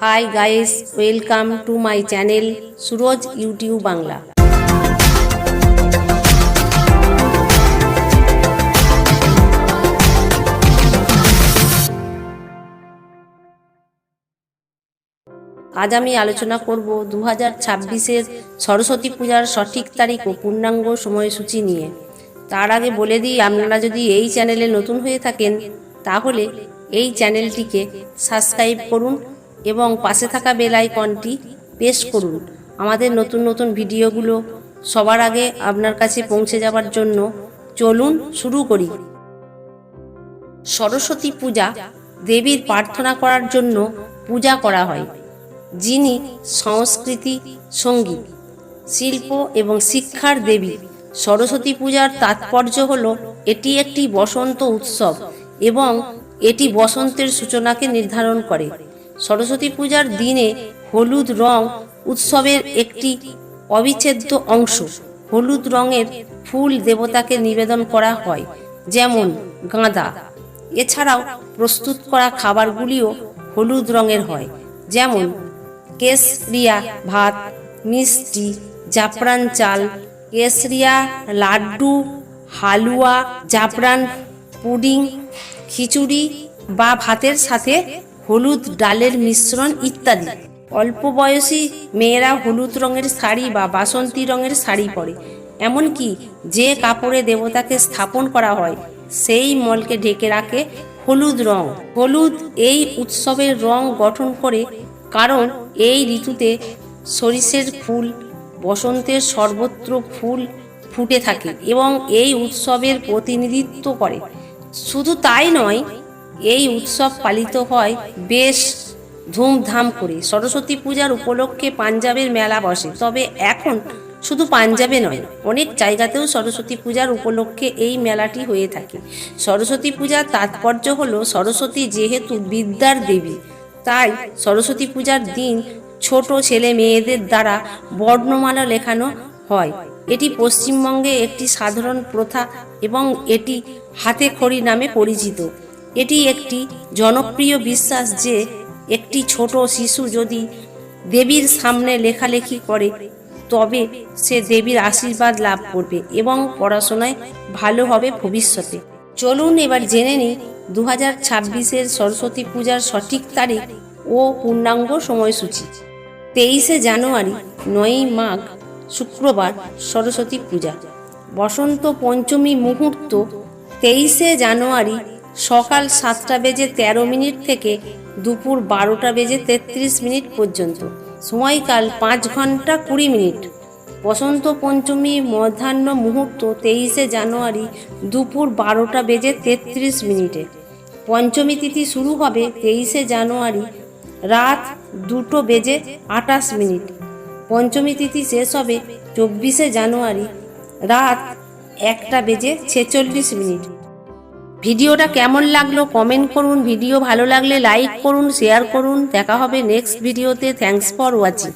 Hi guys welcome to my channel Suraj YouTube Bangla আজ আমি আলোচনা করব দু হাজার ছাব্বিশের সরস্বতী পূজার সঠিক তারিখ ও পূর্ণাঙ্গ সময়সূচি নিয়ে। তার আগে বলে দিই, আপনারা যদি এই চ্যানেলে নতুন হয়ে থাকেন, তাহলে এই চ্যানেলটিকে সাবস্ক্রাইব করুন এবং পাশে থাকা বেল আইকনটি প্রেস করুন। আমাদের নতুন নতুন ভিডিওগুলো সবার আগে আপনার কাছে পৌঁছে যাওয়ার জন্য চলুন শুরু করি। সরস্বতী পূজা দেবীর প্রার্থনা করার জন্য পূজা করা হয়, যিনি সংস্কৃতি সংগীত শিল্প এবং শিক্ষার দেবী। সরস্বতী পূজার তাৎপর্য হল এটি একটি বসন্ত উৎসব এবং এটি বসন্তের সূচনাকে নির্ধারণ করে। সরস্বতী পূজার দিনে হলুদ রং উৎসবের একটি অবিচ্ছেদ্য অংশ। হলুদ রঙের ফুল দেবতাকে নিবেদন করা হয়, যেমন গাঁদা। এছাড়াও প্রস্তুত করা খাবারগুলিও হলুদ রঙের হয়, যেমন কেসরিয়া ভাত, মিষ্টি, জাফরান চাল কেসরিয়া লাড্ডু, হালুয়া, জাফরান পুডিং, খিচুড়ি বা ভাতের সাথে হলুদ ডালের মিশ্রণ ইত্যাদি। অল্প বয়সী মেয়েরা হলুদ রঙের শাড়ি বা বাসন্তী রঙের শাড়ি পরে। এমনকি যে কাপড়ে দেবতাকে স্থাপন করা হয়, সেই মলকে ঢেকে রাখে হলুদ রং। হলুদ এই উৎসবের রং গঠন করে কারণ এই ঋতুতে সরিষের ফুল, বসন্তের সর্বত্র ফুল ফুটে থাকে এবং এই উৎসবের প্রতিনিধিত্ব করে। শুধু তাই নয় এই উৎসব পালিত হয় বেশ ধুমধাম করে। সরস্বতী পূজার উপলক্ষে পাঞ্জাবের মেলা বসে। তবে এখন শুধু পাঞ্জাবে নয়, অনেক জায়গাতেও সরস্বতী পূজার উপলক্ষে এই মেলাটি হয়ে থাকে। সরস্বতী পূজার তাৎপর্য হলো, সরস্বতী যেহেতু বিদ্যার দেবী, তাই সরস্বতী পূজার দিন ছোট ছেলে মেয়েদের দ্বারা বর্ণমালা লেখানো হয়। এটি পশ্চিমবঙ্গে একটি সাধারণ প্রথা এবং এটি হাতে খড়ি নামে পরিচিত। এটি একটি জনপ্রিয় বিশ্বাস যে একটি ছোট শিশু যদি দেবীর সামনে লেখালেখি করে, তবে সে দেবীর আশীর্বাদ লাভ করবে এবং পড়াশোনায় ভালো হবে ভবিষ্যতে। চলুন এবার জেনে নিই দু হাজার ছাব্বিশের সরস্বতী পূজার সঠিক তারিখ ও পূর্ণাঙ্গ সময়সূচি। তেইশে জানুয়ারি, নয়ই মাঘ, শুক্রবার, সরস্বতী পূজা। বসন্ত পঞ্চমী মুহূর্ত, তেইশে জানুয়ারি সকাল সাতটা বেজে তেরো মিনিট থেকে দুপুর বারোটা বেজে তেত্রিশ মিনিট পর্যন্ত। সময়কাল পাঁচ ঘণ্টা কুড়ি মিনিট। বসন্ত পঞ্চমী মধ্যাহ্ন মুহূর্ত তেইশে জানুয়ারি দুপুর বারোটা বেজে তেত্রিশ মিনিটে। পঞ্চমী তিথি শুরু হবে তেইশে জানুয়ারি রাত দুটো বেজে আটাশ মিনিট। পঞ্চমী তিথি শেষ হবে চব্বিশে জানুয়ারি রাত একটা বেজে ছেচল্লিশ মিনিট। ভিডিওটা কেমন লাগল কমেন্ট করুন, ভিডিও ভালো লাগলে লাইক করুন শেয়ার করুন, দেখা হবে নেক্সট ভিডিওতে থ্যাঙ্কস ফর ওয়াচিং